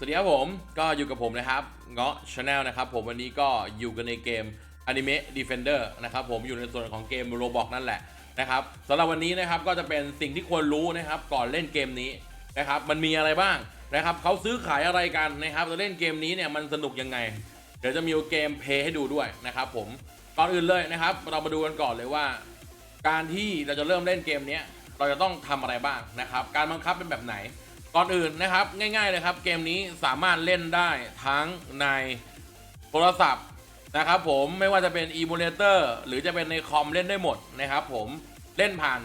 สวัสดีครับผม ก็อยู่กับผมนะครับ เงาะชาแนลนะครับ ผมวันนี้ก็อยู่กันในเกม Anime Defender นะครับผมอยู่ในส่วนของเกม Roblox นั่นแหละนะครับสำหรับวันนี้นะครับก็จะเป็นสิ่งที่ควรรู้นะครับก่อนเล่นเกมนี้นะครับมันมีอะไรบ้างนะครับเขาซื้อขายอะไรกันนะครับจะเล่นเกมนี้เนี่ยมันสนุกยังไง เดี๋ยวจะมีเกมเพย์ให้ดูด้วยนะครับผมก่อนอื่นเลยนะครับ เรามาดูกันก่อนเลยว่า การที่เราจะเริ่มเล่นเกมนี้เราจะต้องทำอะไรบ้างนะครับ การบังคับเป็นแบบไหน ก่อนอื่นนะครับง่ายๆเลยครับ เกมนี้สามารถเล่นได้ทั้งในโทรศัพท์นะครับผมไม่ว่าจะเป็น e m u l a t o r หรือจะเป็นในคอมเล่นได้หมดนะครับผมเล่นผ่าน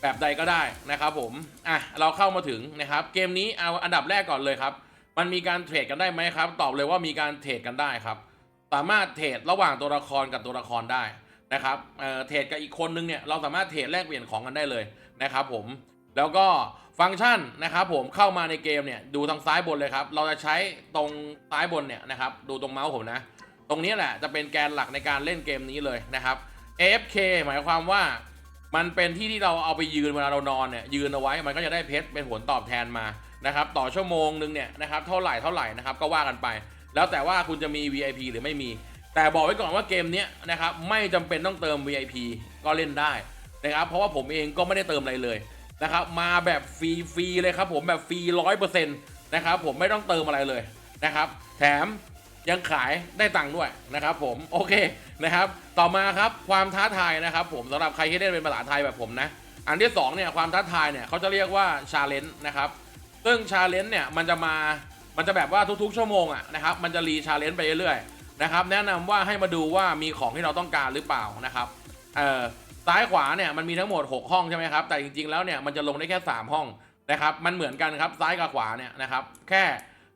แบบใดก็ได้นะครับผมอะเราเข้ามาถึงนะครับ เกมนี้เอาอันดับแรกก่อนเลยครับ มันมีการเทรดกันได้ไหมครับ ตอบเลยว่ามีการเทรดกันได้ครับ สามารถเทรดระหว่างตัวละครกับตัวละครได้นะครับเอ่อเทรดกับอีกคนนึงเนี่ยเราสามารถเทรดแลกเปลี่ยนของกันได้เลยนะครับผม แล้วก็ฟังก์ชันนะครับผมเข้ามาในเกมเนี่ยดูทางซ้ายบนเลยครับ เราจะใช้ตรงซ้ายบนเนี่ยนะครับดูตรงเมาส์ผมนะ ตรงนี้แหละจะเป็นแกนหลักในการเล่นเกมนี้เลยนะครับ AFK หมายความว่ามันเป็นที่ที่เราเอาไปยืนเวลาเรานอนเนี่ยยืนเอาไว้มันก็จะได้เพชรเป็นผลตอบแทนมานะครับต่อชั่วโมงนึงเนี่ยนะครับเท่าไหร่เท่าไหร่นะครับก็ว่ากันไป แล้วแต่ว่าคุณจะมี VIP หรือไม่มี แต่บอกไว้ก่อนว่าเกมนี้นะครับไม่จำเป็นต้องเติม VIP ก็เล่นได้นะครับเพราะว่าผมเองก็ไม่ได้เติมอะไรเลย นะครับมาแบบฟรีๆเลยครับผมแบบฟรีร้อยเปอร์เซ็นต์นะครับผมไม่ต้องเติมอะไรเลยนะครับแถมยังขายได้ตังค์ด้วยนะครับผมโอเคนะครับต่อมาครับความท้าทายนะครับผมสำหรับใครที่เล่นเป็นภาษาไทยแบบผมนะอันที่สองเนี่ยความท้าทายเนี่ยเขาจะเรียกว่าชาเลนจ์นะครับซึ่งชาเลนจ์เนี่ยมันจะมามันจะแบบว่าทุกๆชั่วโมงอะนะครับมันจะรีชาเลนจ์ไปเรื่อยๆนะครับแนะนำว่าให้มาดูว่ามีของที่เราต้องการหรือเปล่านะครับเอ่อ ซ้ายขวาเนี่ยมันมีทั้งหมด 6 ห้องใช่ไหมครับ แต่จริงๆแล้วเนี่ยมันจะลงได้แค่ 3 ห้องนะครับ มันเหมือนกันครับซ้ายกับขวาเนี่ยนะครับ แค่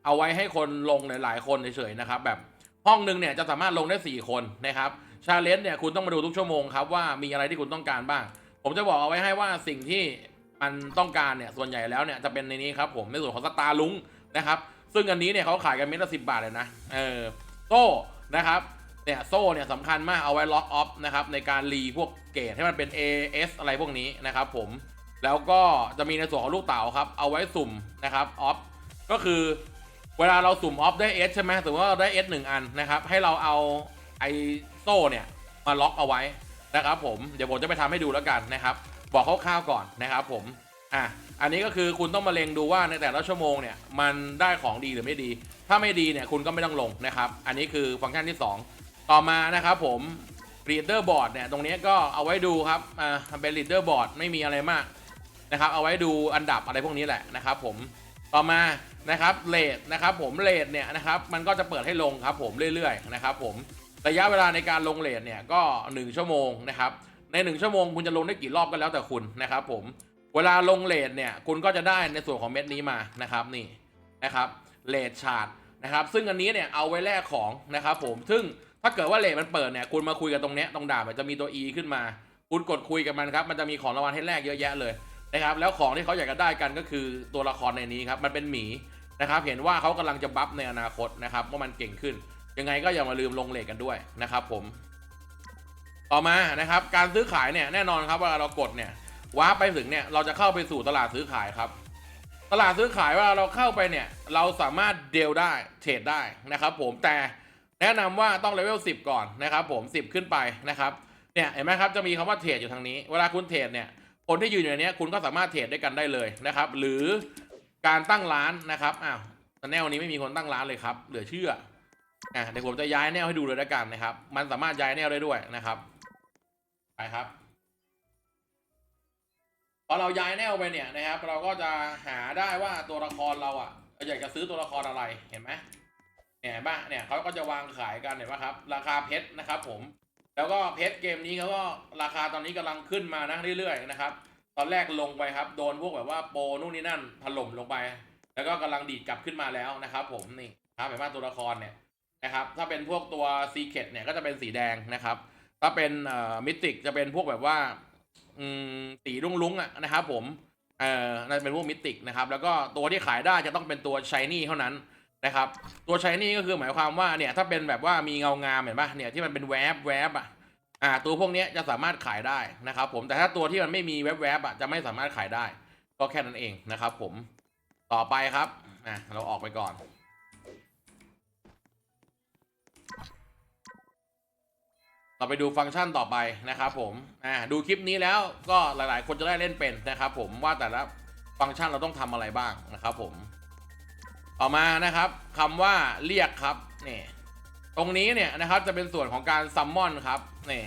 เอาไว้ให้คนลงหลายๆคนเฉยๆนะครับ แบบห้องหนึ่งเนี่ยจะสามารถลงได้ 4 คนนะครับชาเลนจ์เนี่ยคุณต้องมาดูทุกชั่วโมงครับว่ามีอะไรที่คุณต้องการบ้าง ผมจะบอกเอาไว้ให้ว่าสิ่งที่มันต้องการเนี่ยส่วนใหญ่แล้วเนี่ยจะเป็นในนี้ครับผมในส่วนของสตาร์ลุงนะครับ ซึ่งอันนี้เนี่ยเขาขายกันเม็ดละสิบาทเลยนะเออโซ่นะครับ เนี่ยโซ่เนี่ยสำคัญมากเอาไว้ล็อกออฟนะครับในการรีพวกเกรดให้มันเป็น AS อะไรพวกนี้นะครับผมแล้วก็จะมีในส่วนของลูกเต๋าครับ เอาไว้สุ่มนะครับออฟก็คือเวลาเราสุ่มออฟได้ S ใช่ไหมสมมติว่าเราได้ S หนึ่งอันนะครับ ให้เราเอาไอโซ่เนี่ยมาล็อกเอาไว้นะครับผมเดี๋ยวผมจะไปทำให้ดูแล้วกันนะครับ บอกคร่าวๆก่อนนะครับผมอะอันนี้ก็คือคุณต้องมาเล็งดูว่าในแต่ละชั่วโมงเนี่ยมันได้ของดีหรือไม่ดี ถ้าไม่ดีเนี่ยคุณก็ไม่ต้องลงนะครับ อันนี้คือฟังก์ชันที่ 2 ต่อมานะครับผม reader board เนี่ยตรงนี้ก็เอาไว้ดูครับอ่าเป็น reader board ไม่มีอะไรมากนะครับเอาไว้ดูอันดับอะไรพวกนี้แหละนะครับผมต่อมานะครับเลทนะครับผมเลทเนี่ยนะครับมันก็จะเปิดให้ลงครับผมเรื่อยๆนะครับผมระยะเวลาในการลงเลทเนี่ยก็ 1 ชั่วโมงนะครับใน 1 ชั่วโมงคุณจะลงได้กี่รอบก็แล้วแต่คุณนะครับผมเวลาลงเลทเนี่ยคุณก็จะได้ในส่วนของเม็ดนี้มานะครับนี่นะครับเลทชาร์ตนะครับซึ่งอันนี้เนี่ยเอาไว้แลกของนะครับผมซึ่ง ถ้าเกิดว่าเลทมันเปิดเนี่ยคุณมาคุยกันตรงเนี้ยตรงดาบมันจะมีตัว E ขึ้นมา คุณกดคุยกับมันครับ มันจะมีของรางวัลให้แลกเยอะแยะเลยนะครับ แล้วของที่เขาอยากจะได้กันก็คือตัวละครในนี้ครับ มันเป็นหมีนะครับ เห็นว่าเขากำลังจะบัฟในอนาคตนะครับว่ามันเก่งขึ้น ยังไงก็อย่ามาลืมลงเลทกันด้วยนะครับ ผม ต่อมานะครับ การซื้อขายเนี่ยแน่นอนครับเวลาเรากดเนี่ยว้าไปถึงเนี่ยเราจะเข้าไปสู่ตลาดซื้อขายครับตลาดซื้อขายเวลาเราเข้าไปเนี่ย เราสามารถเดลได้เทรดได้นะครับ ผมแต่ แนะนำว่าต้องเลเวล10 ก่อนนะครับผม 10 ขึ้นไปนะครับเนี่ยเห็นไหมครับจะมีคำว่าเทรดอยู่ทางนี้ เวลาคุณเทรดเนี่ยคนที่ยืนอยู่ในนี้คุณก็สามารถเทรดด้วยกันได้เลยนะครับ หรือการตั้งร้านนะครับอ้าวแต่แนวนี้ไม่มีคนตั้งร้านเลยครับเหลือเชื่ออะเดี๋ยวผมจะย้ายแนวให้ดูเลยแล้วกันนะครับ มันสามารถย้ายแนวได้ด้วยนะครับไปครับพอเราย้ายแนวไปเนี่ยนะครับ เราก็จะหาได้ว่าตัวละครเราอะอยากจะซื้อตัวละครอะไรเห็นไหม เนี่ยเห็นปะเนี่ยเขาก็จะวางขายกันเห็นปะครับ ราคาเพชรนะครับผมแล้วก็เพชรเกมนี้เขาก็ราคาตอนนี้กำลังขึ้นมานะเรื่อยๆนะครับ ตอนแรกลงไปครับ โดนพวกแบบว่าโปรนู่นนี่นั่นถล่มลงไป แล้วก็กำลังดีดกลับขึ้นมาแล้วนะครับ ผมนี่ครับเห็นปะตัวละครเนี่ยนะครับ ถ้าเป็นพวกตัว Secret เนี่ยก็จะเป็นสีแดงนะครับ ถ้าเป็นเอ่อมิติกจะเป็นพวกแบบว่าอืมสีรุ้งรุ้งๆอะนะครับ ผมเอ่อน่าจะเป็นพวกมิติกนะครับ แล้วก็ตัวที่ขายได้จะต้องเป็นตัวชายนี่เท่านั้น นะครับ ตัวชายนี่ก็คือหมายความว่าเนี่ยถ้าเป็นแบบว่ามีเงางามเห็นปะเนี่ยที่มันเป็นแวบแวบอะอ่าตัวพวกนี้จะสามารถขายได้นะครับ ผมแต่ถ้าตัวที่มันไม่มีแวบแวบอะจะไม่สามารถขายได้ ก็แค่นั้นเองนะครับ ผมต่อไปครับอะเราออกไปก่อนเราไปดูฟังก์ชันต่อไปนะครับผมอ่าดูคลิปนี้แล้วก็หลาย ๆ คนจะได้เล่นเป็นนะครับ ผมว่าแต่ละฟังก์ชันเราต้องทำอะไรบ้างนะครับ ผม ต่อมานะครับคำว่าเรียกครับนี่ตรงนี้เนี่ยนะครับจะเป็นส่วนของการซัมมอนครับนี่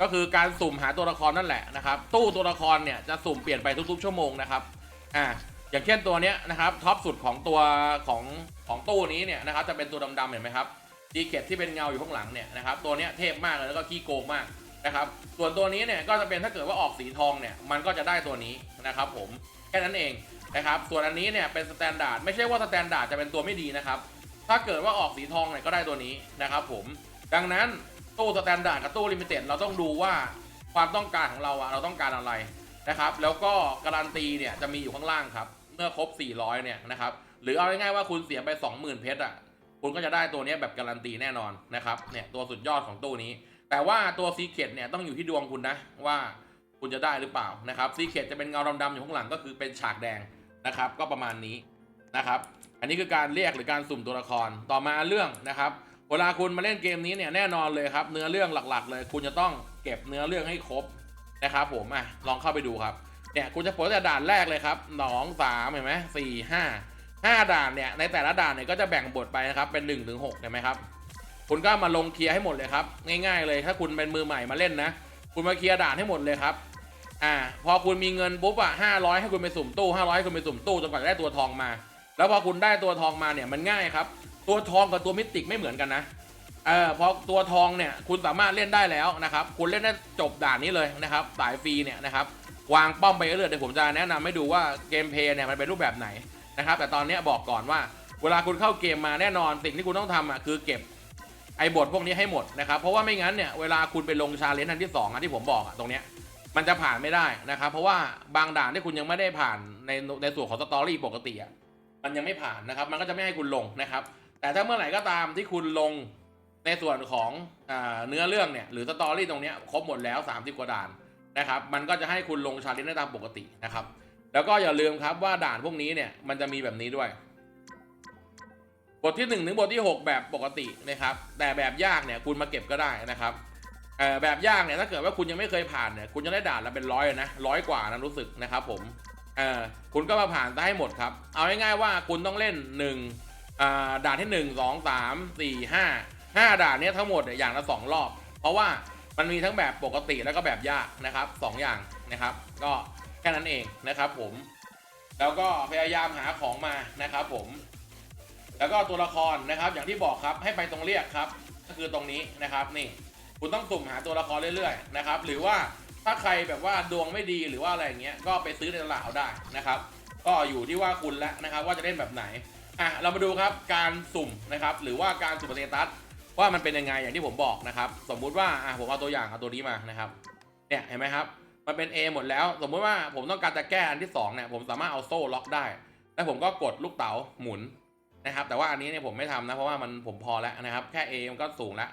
ก็คือการสุ่มหาตัวละครนั่นแหละนะครับตู้ตัวละครเนี่ยจะสุ่มเปลี่ยนไปทุกๆ ชั่วโมงนะครับอ่าอย่างเช่นตัวเนี้ยนะครับท็อปสุดของตัวของของตู้นี้เนี่ยนะครับจะเป็นตัวดำๆเห็นไหมครับดีเกตที่เป็นเงาอยู่ข้างหลังเนี่ยนะครับตัวเนี้ยเทพมากเลยแล้วก็ขี้โกงมากนะครับส่วนตัวนี้เนี่ยก็จะเป็นถ้าเกิดว่าออกสีทองเนี่ยมันก็จะได้ตัวนี้นะครับผมแค่นั้นเอง นะครับส่วนอันนี้เนี่ยเป็นสแตนดาร์ดไม่ใช่ว่าสแตนดาร์ดจะเป็นตัวไม่ดีนะครับ ถ้าเกิดว่าออกสีทองเนี่ยก็ได้ตัวนี้นะครับผมดังนั้นตู้สแตนดาร์ดกับตู้ลิมิเต็ดเราต้องดูว่าความต้องการของเราอะเราต้องการอะไรนะครับ แล้วก็การันตีเนี่ยจะมีอยู่ข้างล่างครับเมื่อครบ 400 เนี่ยนะครับหรือเอาง่ายๆว่าคุณเสียไป 20,000 เพชรอะคุณก็จะได้ตัวนี้แบบการันตีแน่นอนนะครับเนี่ยตัวสุดยอดของตู้นี้ แต่ว่าตัวซีเคดเนี่ยต้องอยู่ที่ดวงคุณนะว่า คุณจะได้หรือเปล่านะครับซีเคดจะเป็นเงาดำๆอยู่ข้างหลังก็คือเป็นฉากแดงนะครับ ก็ประมาณนี้นะครับ อันนี้คือการเรียกหรือการสุ่มตัวละครต่อมาเรื่องนะครับเวลาคุณมาเล่นเกมนี้เนี่ยแน่นอนเลยครับ เนื้อเรื่องหลักๆ เลย คุณจะต้องเก็บเนื้อเรื่องให้ครบนะครับผมอะลองเข้าไปดูครับเนี่ยคุณจะเปิดแต่ด่านแรกเลยครับสองสามเห็นไหมสี่ห้าห้าด่านเนี่ยในแต่ละด่านเนี่ยก็จะแบ่งบทไปนะครับเป็น1นึ่งถึงหกเห็นไหมครับคุณก็มาลงเคลียร์ให้หมดเลยครับ ง่ายๆเลยถ้าคุณเป็นมือใหม่มาเล่นนะ คุณมาเคลียร์ด่านให้หมดเลยครับ อ่า พอคุณมีเงินปุ๊บอะห้าร้อยให้คุณไปสุ่มตู้ห้าร้อยให้คุณไปสุ่มตู้จนกว่าจะได้ตัวทองมา แล้วพอคุณได้ตัวทองมาเนี่ยมันง่ายครับ ตัวทองกับตัวมิติกไม่เหมือนกันนะเออพอตัวทองเนี่ยคุณสามารถเล่นได้แล้วนะครับ คุณเล่นได้จบด่านนี้เลยนะครับสายฟรีเนี่ยนะครับ วางป้อมไปเรื่อยเดี๋ยวผมจะแนะนำให้ดูว่าเกมเพย์เนี่ยมันเป็นรูปแบบไหนนะครับ แต่ตอนนี้บอกก่อนว่า เวลาคุณเข้าเกมมาแน่นอนสิ่งที่คุณต้องทำอะคือเก็บ ไอ้บทพวกนี้ให้หมดนะครับเพราะว่าไม่งั้นเนี่ยเวลาคุณไปลงชาเลนจ์อันที่สองอันที่ผมบอกอะตรงเนี้ยมันจะผ่านไม่ได้นะครับ เพราะว่าบางด่านที่คุณยังไม่ได้ผ่านในในส่วนของสตอรี่ปกติอะมันยังไม่ผ่านนะครับ มันก็จะไม่ให้คุณลงนะครับ แต่ถ้าเมื่อไหร่ก็ตามที่คุณลงในส่วนของอเนื้อเรื่องเนี่ยหรือสตอรี่ตรงเนี้ยครบหมดแล้ว 30 กว่าด่านนะครับ มันก็จะให้คุณลงชาเลนจ์ได้ตามปกตินะครับ แล้วก็อย่าลืมครับว่าด่านพวกนี้เนี่ยมันจะมีแบบนี้ด้วย ทที่ 1 ถึงบทที่ 6 แบบปกตินะครับ แต่แบบยากเนี่ยคุณมาเก็บก็ได้นะครับแบบยากเนี่ยถ้าเกิดว่าคุณยังไม่เคยผ่านเนี่ยคุณจะได้ด่านละเป็นร้อยนะร้อยกว่านะรู้สึกนะครับผมคุณก็มาผ่านได้ให้หมดครับ เอาง่ายๆว่าคุณต้องเล่น1อ่าด่านที่ 1 2 3 4 5 5 ด่านเนี้ยทั้งหมดอย่างละ2รอบ เพราะว่ามันมีทั้งแบบปกติแล้วก็แบบยากนะครับสองอย่างนะครับ ก็แค่นั้นเองนะครับผม แล้วก็พยายามหาของมานะครับผม แล้วก็ตัวละครนะครับ อย่างที่บอกครับให้ไปตรงเรียกครับ ก็คือตรงนี้นะครับนี่คุณต้องสุ่มหาตัวละครเรื่อยๆนะครับหรือว่าถ้าใครแบบว่าดวงไม่ดีหรือว่าอะไรอย่างเงี้ยก็ไปซื้อในตลาดเอาได้นะครับ ก็อยู่ที่ว่าคุณแล้วนะครับ ว่าจะเล่นแบบไหนอะเรามาดูครับการสุ่มนะครับ หรือว่าการสุ่มสเตตัสว่ามันเป็นยังไงอย่างที่ผมบอกนะครับ สมมุติว่าอะผมเอาตัวอย่างเอาตัวนี้มานะครับเนี่ยเห็นไหมครับมันเป็น A หมดแล้ว สมมุติว่าผมต้องการจะแก้อันที่2เนี่ยผมสามารถเอาโซ่ล็อกได้ แล้วผมก็กดลูกเต๋าหมุน นะครับ แต่ว่าอันนี้เนี่ยผมไม่ทำนะ เพราะว่ามันผมพอแล้วนะครับ แค่ A มันก็สูงแล้ว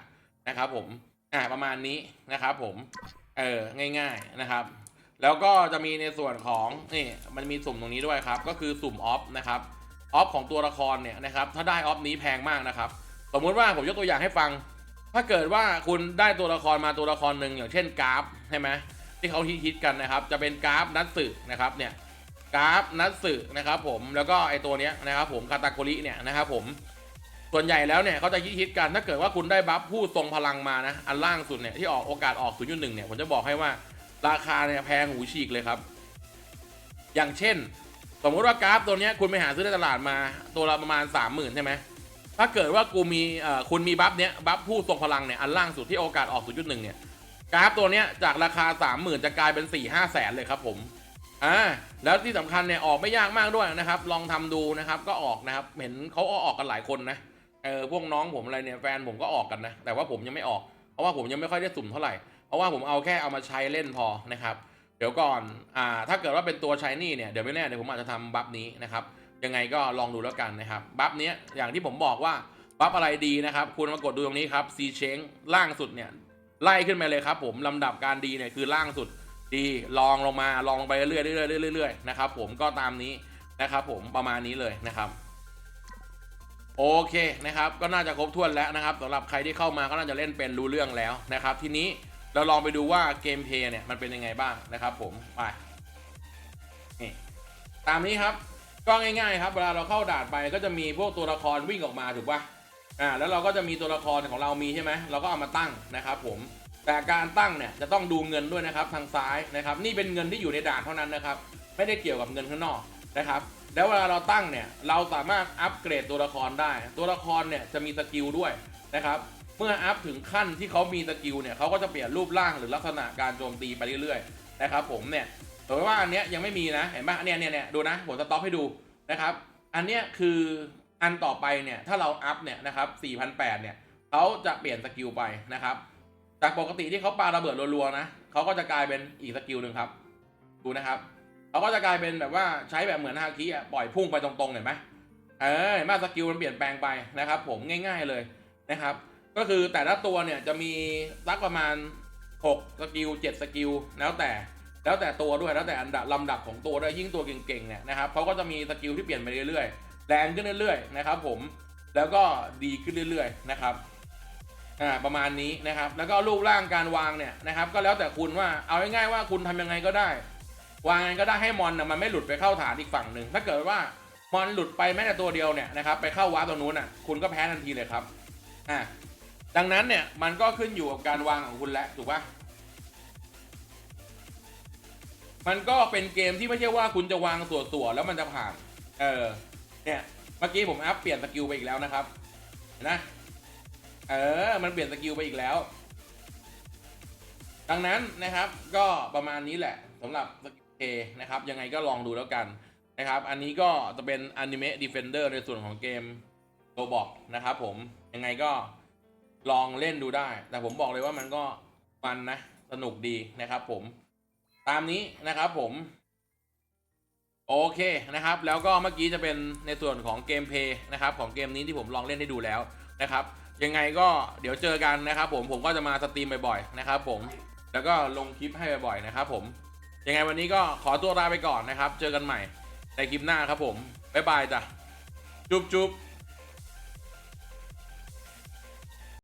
นะครับ ผม อ่าประมาณนี้นะครับ ผม เออง่าย ๆนะครับ แล้วก็จะมีในส่วนของนี่มันมีสุ่มตรงนี้ด้วยครับ ก็คือสุ่มออฟนะครับออฟของตัวละครเนี่ยนะครับ ถ้าได้ออฟนี้แพงมากนะครับ สมมุติว่าผมยกตัวอย่างให้ฟัง ถ้าเกิดว่าคุณได้ตัวละครมาตัวละครหนึ่งอย่างเช่นกราฟใช่ไหมที่เขาฮิตๆกันนะครับ จะเป็นกราฟนัตสึนะครับเนี่ย กราฟนัตสึนะครับผมแล้วก็ไอตัวเนี้ยนะครับผมคาตาโกริเนี่ยนะครับผมส่วนใหญ่แล้วเนี่ยเขาจะฮิตๆกันถ้าเกิดว่าคุณได้บัฟผู้ทรงพลังมานะอันล่างสุดเนี่ยที่ออกโอกาสออก0.1เนี่ยผมจะบอกให้ว่าราคาเนี่ยแพงหูฉีกเลยครับ อย่างเช่น สมมติว่ากราฟตัวเนี้ยคุณไปหาซื้อในตลาดมาตัวละประมาณ 30,000 ใช่ไหมถ้าเกิดว่ากูมีคุณมีบัฟเนี้ยบัฟผู้ทรงพลังเนี่ยอันล่างสุดที่โอกาสออก0.1เนี่ยกราฟตัวเนี้ยจากราคา 30,000 จะกลายเป็น4 5แสนเลยครับผม อ่าแล้วที่สำคัญเนี่ยออกไม่ยากมากด้วยนะครับ ลองทำดูนะครับก็ออกนะครับเห็นเขาออกกันหลายคนนะเออพวกน้องผมอะไรเนี่ยแฟนผมก็ออกกันนะแต่ว่าผมยังไม่ออกเพราะว่าผมยังไม่ค่อยได้สุ่มเท่าไหร่เพราะว่าผมเอาแค่เอามาใช้เล่นพอนะครับเดี๋ยวก่อนอ่าถ้าเกิดว่าเป็นตัวชายนี่เนี่ยเดี๋ยวไม่แน่เดี๋ยวผมอาจจะทำบัฟนี้นะครับยังไงก็ลองดูแล้วกันนะครับบัฟเนี้ยอย่างที่ผมบอกว่าบัฟอะไรดีนะครับคุณมากดดูตรงนี้ครับซีเชงล่างสุดเนี่ยไล่ขึ้นไปเลยครับผมลำดับการดีเนี่ยคือล่างสุด ดีลองลงมาลองไปเรื่อยๆเรื่อยๆเรื่อยๆนะครับผมก็ตามนี้นะครับผมประมาณนี้เลยนะครับ โอเคนะครับ ก็น่าจะครบถ้วนแล้วนะครับสำหรับใครที่เข้ามาก็น่าจะเล่นเป็นรู้เรื่องแล้วนะครับ ทีนี้เราลองไปดูว่าเกมเพย์เนี่ยมันเป็นยังไงบ้างนะครับ ผมไปนี่ตามนี้ครับก็ง่ายๆครับเวลาเราเข้าด่านไปก็จะมีพวกตัวละครวิ่งออกมาถูกป่ะอ่าแล้วเราก็จะมีตัวละครของเรามีใช่ไหมเราก็เอามาตั้งนะครับ ผม แต่การตั้งเนี่ยจะต้องดูเงินด้วยนะครับทางซ้ายนะครับนี่เป็นเงินที่อยู่ในด่านเท่านั้นนะครับไม่ได้เกี่ยวกับเงินข้างนอกนะครับแล้วเวลาเราตั้งเนี่ยเราสามารถอัปเกรดตัวละครได้ ตัวละครเนี่ยจะมีสกิลด้วยนะครับเมื่ออัพถึงขั้นที่เขามีสกิลเนี่ยเขาก็จะเปลี่ยนรูปร่างหรือลักษณะการโจมตีไปเรื่อยๆนะครับผมเนี่ยแต่ว่าอันเนี้ยยังไม่มีนะเห็นปะเนี่ยเนี่ยเนี่ยดูนะผมจะต็อปให้ดูนะครับอันเนี้ยคืออันต่อไปเนี่ยถ้าเราอัพเนี่ยนะครับ4,008เนี่ยเขาจะเปลี่ยนสกิลไปนะครับ จากปกติที่เขาปาระเบิดรัวๆนะเขาก็จะกลายเป็นอีกสกิลหนึ่งครับ ดูนะครับเขาก็จะกลายเป็นแบบว่าใช้แบบเหมือนฮาคิอะปล่อยพุ่งไปตรงๆเห็นไหมเออเห็นไหมสกิลมันเปลี่ยนแปลงไปนะครับ ผมง่าย ๆเลยนะครับ ก็คือแต่ละตัวเนี่ยจะมีสักประมาณ6สกิล7สกิลแล้วแต่แล้วแต่ตัวด้วยแล้วแต่อันดับลำดับของตัวด้วยยิ่งตัวเก่งๆเนี่ยนะครับเขาก็จะมีสกิลที่เปลี่ยนไปเรื่อยๆแรงขึ้นเรื่อยๆนะครับ ผมแล้วก็ดีขึ้นเรื่อยๆนะครับ อ่าประมาณนี้นะครับ แล้วก็รูปร่างการวางเนี่ยนะครับ ก็แล้วแต่คุณว่าเอาง่ายๆว่าคุณทำยังไงก็ได้ วางยังไงก็ได้ให้มอนนะมันไม่หลุดไปเข้าฐานอีกฝั่งหนึ่งถ้าเกิดว่ามอนหลุดไปแม้แต่ตัวเดียวเนี่ยนะครับไปเข้าวาร์ปตรงนู้นอะคุณก็แพ้ทันทีเลยครับอ่าดังนั้นเนี่ยมันก็ขึ้นอยู่กับการวางของคุณแล้วถูกปะมันก็เป็นเกมที่ไม่ใช่ว่าคุณจะวางส่วๆแล้วมันจะผ่าน เออ เนี่ย เมื่อกี้ผมอัพเปลี่ยนสกิลไปอีกแล้วนะครับ เห็นนะ เออ มันเปลี่ยนสกิลไปอีกแล้ว ดังนั้นนะครับ ก็ประมาณนี้แหละสำหรับสกิลเคนะครับ ยังไงก็ลองดูแล้วกันนะครับ อันนี้ก็จะเป็นอนิเมะดีเฟนเดอร์ในส่วนของเกมโรบอกนะครับผม ยังไงก็ลองเล่นดูได้ แต่ผมบอกเลยว่ามันก็มันนะ สนุกดีนะครับผม ตามนี้นะครับผม โอเคนะครับ แล้วก็เมื่อกี้จะเป็นในส่วนของเกมเพย์นะครับ ของเกมนี้ที่ผมลองเล่นให้ดูแล้วนะครับ ยังไงก็เดี๋ยวเจอกันนะครับผมผมก็จะมาสตรีมบ่อยๆนะครับผมแล้วก็ลงคลิปให้บ่อยๆนะครับผมยังไงวันนี้ก็ขอตัวลาไปก่อนนะครับ เจอกันใหม่ในคลิปหน้าครับผมบ๊ายบายจ้ะจุ๊บจุ๊บ